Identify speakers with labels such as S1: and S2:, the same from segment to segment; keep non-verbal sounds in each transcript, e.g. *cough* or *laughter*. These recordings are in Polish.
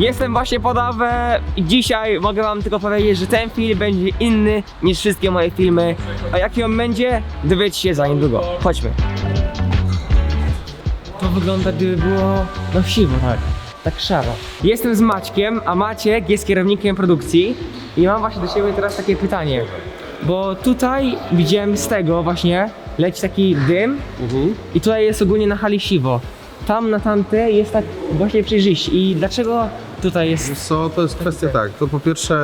S1: Jestem właśnie podawę i dzisiaj mogę wam tylko powiedzieć, że ten film będzie inny niż wszystkie moje filmy. A jaki on będzie, dowiecie się za niedługo. Chodźmy. To wygląda gdyby było no siwo tak. Tak szaro. Jestem z Maćkiem, a Maciek jest kierownikiem produkcji i mam właśnie do ciebie teraz takie pytanie. Bo tutaj widziałem z tego właśnie leci taki dym i tutaj jest ogólnie na hali siwo. Tam na tamte jest tak właśnie przejrzyście. I dlaczego tutaj jest
S2: Co, to jest kwestia tak, to po pierwsze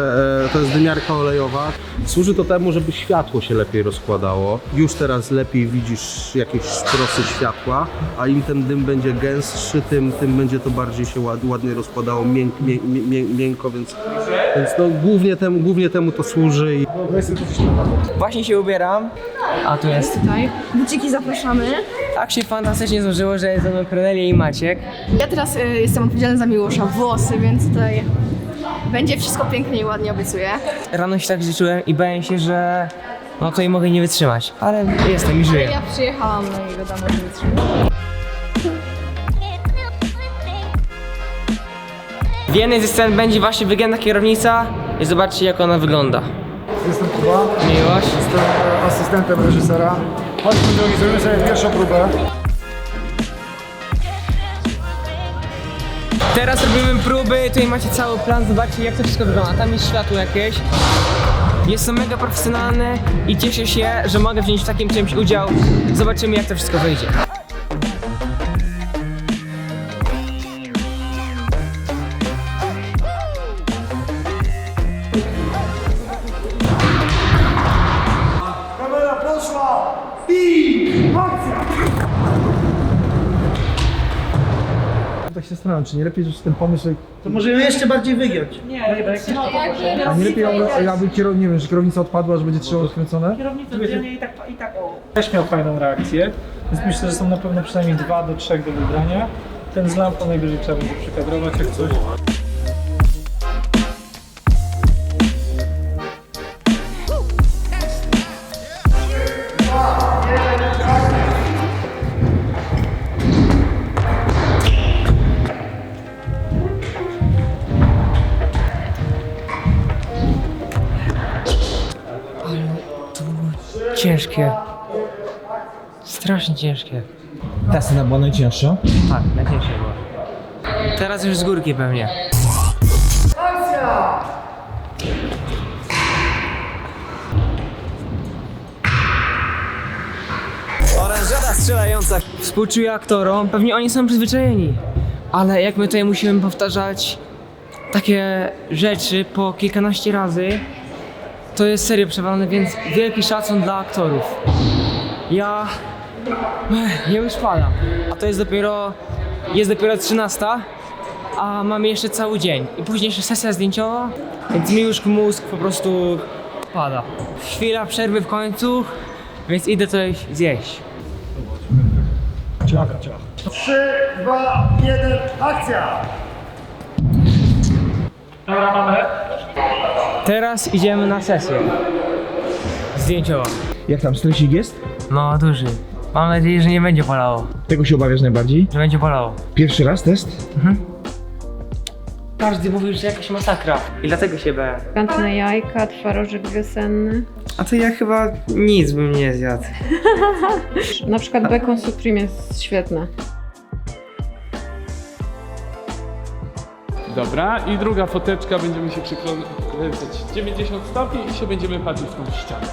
S2: e, to jest dymiarka olejowa. Służy to temu, żeby światło się lepiej rozkładało. Już teraz lepiej widzisz jakieś trosy światła, a im ten dym będzie gęstszy, tym, tym będzie to bardziej się ład, ładnie rozkładało, mięk, mię, mię, miękko, więc, więc no, głównie, temu, głównie temu to służy. I
S1: Właśnie się ubieram, a tu jest.
S3: Tutaj. Buciki zapraszamy.
S1: Tak się fantastycznie złożyło, że jest ze mną i Maciek.
S3: Ja teraz y, jestem odpowiedzialna za Miłosza włosy, więc tutaj będzie wszystko pięknie i ładnie obiecuję.
S1: Rano się tak źle czułem i bałem się, że no tutaj mogę nie wytrzymać. Ale jestem i żyję.
S3: Ja przyjechałam, no i wiadomo, że wytrzymam.
S1: W jednej ze scen będzie właśnie wygięta kierownica i zobaczcie jak ona wygląda.
S4: Kuba,
S1: Miłość.
S4: jestem asystentem reżysera. Chodźmy drogi, zrobimy sobie pierwszą próbę.
S1: Teraz robimy próby, tutaj macie cały plan, zobaczcie jak to wszystko wygląda. Tam jest światło jakieś. Jest to mega profesjonalne i cieszę się, że mogę wziąć w takim czymś udział. Zobaczymy jak to wszystko wyjdzie.
S4: Się zastanawiam, czy nie lepiej, że ten pomysł,
S5: To może ją jeszcze bardziej wygiąć.
S4: a nie lepiej, jakby kierownica, nie wiem, że kierownica odpadła, że będzie trzeba odkręcone?
S5: Kierownica dziennie i tak, i tak o. Też miał fajną reakcję, więc myślę, że są na pewno przynajmniej dwa do trzech do wybrania. Ten z lampą najwyżej trzeba będzie przekadrować jak coś.
S1: Ciężkie. Strasznie ciężkie.
S6: Ta scena była najcięższa.
S1: Tak, najcięższe było. Teraz już z górki pewnie. Orężada strzelająca. Współczuję aktorom, pewnie oni są przyzwyczajeni. Ale jak my tutaj musimy powtarzać takie rzeczy po kilkanaście razy, to jest serio przewalone, więc wielki szacun dla aktorów. Ja Ja już padam. A to jest dopiero. Jest dopiero 13, a mamy jeszcze cały dzień. I później jeszcze sesja zdjęciowa, więc mi już mózg po prostu pada. Chwila przerwy w końcu, więc idę coś zjeść.
S4: 3, 2, 1, akcja!
S5: Dobra, mamy.
S1: Teraz idziemy na sesję zdjęciową.
S6: Jak tam stresik jest?
S1: No, duży. Mam nadzieję, że nie będzie bolało.
S6: Tego się obawiasz najbardziej?
S1: Że będzie bolało.
S6: Pierwszy raz test?
S1: Każdy mówił, że jakaś masakra. I dlatego się bałem.
S7: Kantne jajka, twarożek wiosenny.
S1: A to ja chyba nic bym nie zjadł. *laughs*
S7: Na przykład bacon supreme jest świetne.
S8: Dobra, i druga foteczka będziemy się przykręcać 90 stopni i się będziemy patrzeć w tą ścianę.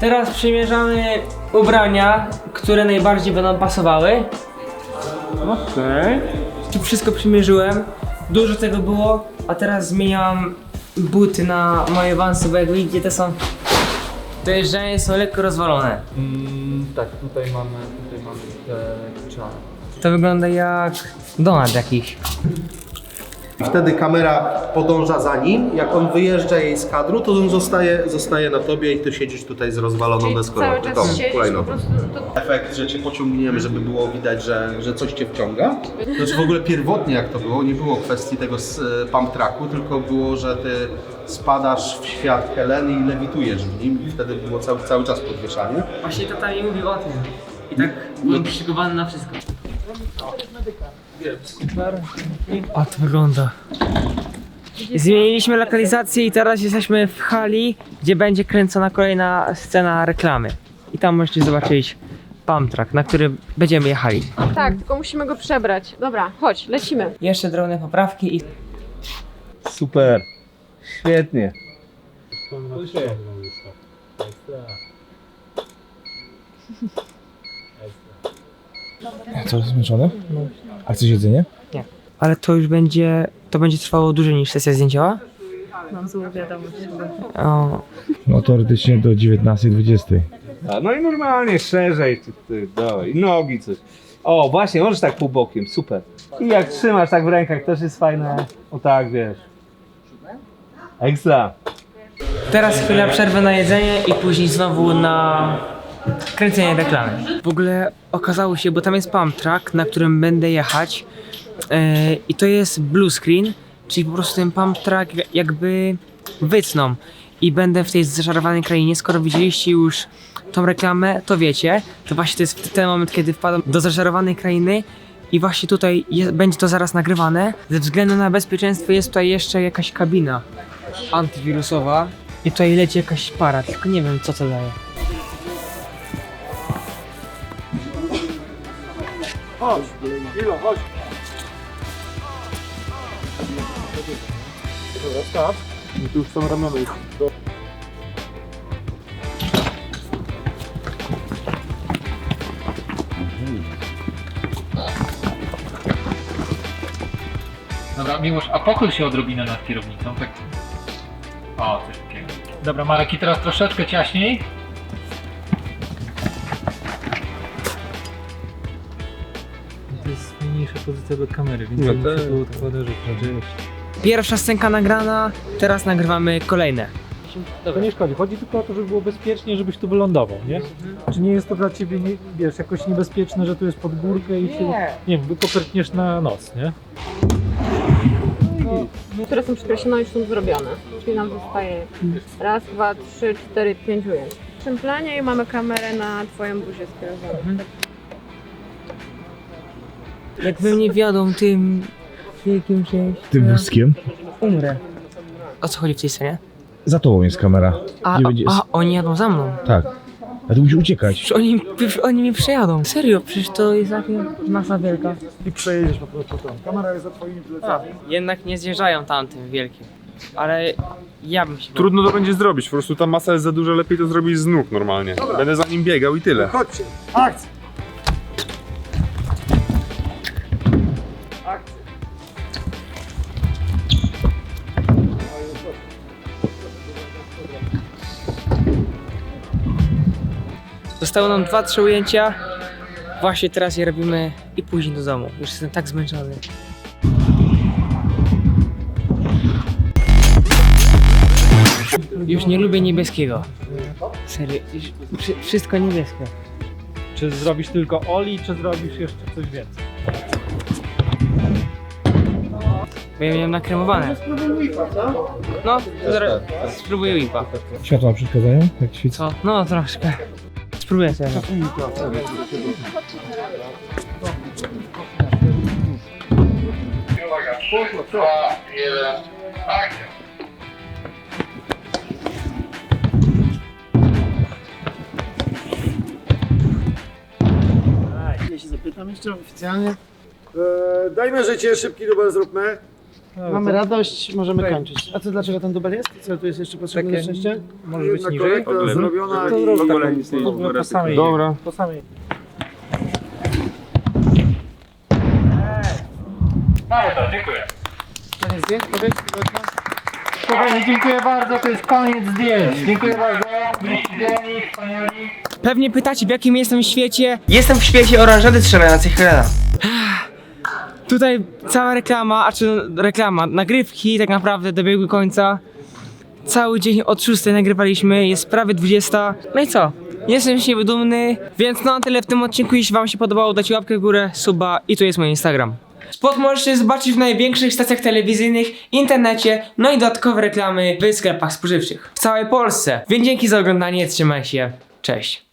S1: Teraz przymierzamy ubrania, które najbardziej będą pasowały.
S8: Okej.
S1: Tu wszystko przymierzyłem. Dużo tego było, a teraz zmieniam buty na moje wansy, bo jak widzicie te są... Dojeżdżanie są lekko rozwalone.
S8: tak, tutaj mamy, tutaj mamy te czary.
S1: To wygląda jak donat jakiś.
S2: wtedy kamera podąża za nim. Jak on wyjeżdża jej z kadru, to on zostaje, zostaje na tobie i ty siedzisz tutaj z rozwaloną
S7: Czyli
S2: deską.
S7: cały czas siedzisz po
S2: hulajnogą.
S7: prostu... To...
S2: efekt, że cię pociągniemy, żeby było widać, że, że coś cię wciąga. Znaczy w ogóle pierwotnie jak to było, nie było kwestii tego z e, pump tracku, tylko było, że ty spadasz w świat Heleny i lewitujesz w nim i wtedy było cały, cały czas podwieszanie.
S1: Właśnie tata mi mówił o tym. I tak byłem przygotowany na wszystko. O, to wygląda. Zmieniliśmy lokalizację i teraz jesteśmy w hali, gdzie będzie kręcona kolejna scena reklamy. I tam możecie zobaczyć pump track, na który będziemy jechali.
S7: Tak, tylko musimy go przebrać. Dobra, chodź, lecimy.
S1: Jeszcze drobne poprawki i
S2: Super. Świetnie.
S6: Co, zmęczony? A chcesz jedzenie?
S1: Ale to już będzie, to będzie trwało dłużej niż sesja zdjęciowa?
S7: Mam złą wiadomość.
S1: O,
S6: No teoretycznie do 19.20.
S9: A, no i normalnie, szerzej, ty, ty, dawaj, i nogi coś. O, właśnie, możesz tak pół bokiem, super. I jak trzymasz tak w rękach, też jest fajne. O tak, wiesz. Ekstra.
S1: teraz chwila przerwy na jedzenie i później znowu na kręcenie reklamy. W ogóle okazało się, bo tam jest pump track, na którym będę jechać yy, i to jest blue screen, czyli po prostu ten pump track jakby wycną i będę w tej zaczarowanej krainie. Skoro widzieliście już tą reklamę, to wiecie, to właśnie to jest ten moment, kiedy wpadam do zaczarowanej krainy i właśnie tutaj je, będzie to zaraz nagrywane. Ze względu na bezpieczeństwo jest tutaj jeszcze jakaś kabina antywirusowa i tutaj leci jakaś para, tylko nie wiem co to daje.
S5: Dobra, Miłosz, a pochyl się odrobinę nad kierownicą, tak. O, coś takiego. Dobra, Marek, i teraz troszeczkę ciaśniej. Jest fajniejsza pozycja do kamery, więc no muszę tu odkładać rzeczy.
S1: Pierwsza scenka nagrana, teraz nagrywamy kolejne.
S5: To nie szkodzi, chodzi tylko o to, żeby było bezpiecznie, żebyś tu wylądował, nie? Czy nie jest to dla ciebie, nie, wiesz, jakoś niebezpieczne, że tu jest pod górkę i się, nie wiem, kopiertniesz na nos, nie?
S7: Które są przekreślone już są zrobione. Czyli nam zostaje raz, dwa, trzy, cztery, pięć ujęć. W tym planie i mamy kamerę na twoją buzię skierowaną.
S1: Jakby mnie wiodą tym wielkim czymś,
S6: Tym wózkiem?
S1: umrę. O co chodzi w tej scenie?
S6: Za tobą jest kamera.
S1: A,
S6: Gdzie będzie...
S1: a oni jadą za mną.
S6: Tak. A ty musisz uciekać.
S1: Przecież oni, przecież oni mnie przejadą. Serio, przecież to jest taka masa wielka.
S4: I przejedziesz po prostu tam. Kamera jest za twoimi plecami.
S1: Jednak nie zjeżdżają tamtym wielkim. Ale ja bym się...
S10: Trudno to będzie zrobić, po prostu ta masa jest za duża, lepiej to zrobić z nóg normalnie. Będę za nim biegał i tyle.
S4: Chodźcie. Akcja.
S1: Zostały nam dwa, trzy ujęcia. Właśnie teraz je robimy i później do domu. Już jestem tak zmęczony. Już nie lubię niebieskiego. Serio, już wszystko niebieskie.
S5: Czy zrobisz tylko Oli, czy zrobisz jeszcze coś więcej?
S1: Bo ja miałem nakremowane. No, zaraz spróbuję whipa.
S6: Światła przeszkadzają? Jak świecą?
S1: Co? No, troszkę. Spróbuję teraz.
S4: Ja się zapytam jeszcze oficjalnie. E, dajmy życie, szybki dubel zróbmy. Mamy radość, możemy kończyć. A co, dlaczego ten dubel jest? Co tu jest jeszcze potrzebne szczęście?
S5: Może być
S4: Jedna
S5: niżej?
S4: zrobiona
S5: To
S4: i...
S5: zrób
S10: ogóle
S5: taką-
S10: nic nie
S5: w ogóle po samej
S10: Dobra.
S5: Po samej. Mamy to, dziękuję.
S4: Koniec zdjęć, powiedz,
S5: Kochani, dziękuję bardzo, to jest koniec zdjęć. Dziękuję bardzo.
S1: Pewnie pytacie, w jakim jestem świecie. Jestem w świecie oranżady strzelającej Helena. Tutaj cała reklama, a czy reklama, nagrywki tak naprawdę dobiegły końca. Cały dzień od 6 nagrywaliśmy, jest prawie 20. No i co? Jestem z siebie dumny, więc no tyle w tym odcinku. Jeśli wam się podobało, dajcie łapkę w górę, suba i tu jest mój Instagram. Spot możecie zobaczyć w największych stacjach telewizyjnych, internecie, no i dodatkowe reklamy w sklepach spożywczych w całej Polsce. Więc dzięki za oglądanie, trzymaj się, cześć.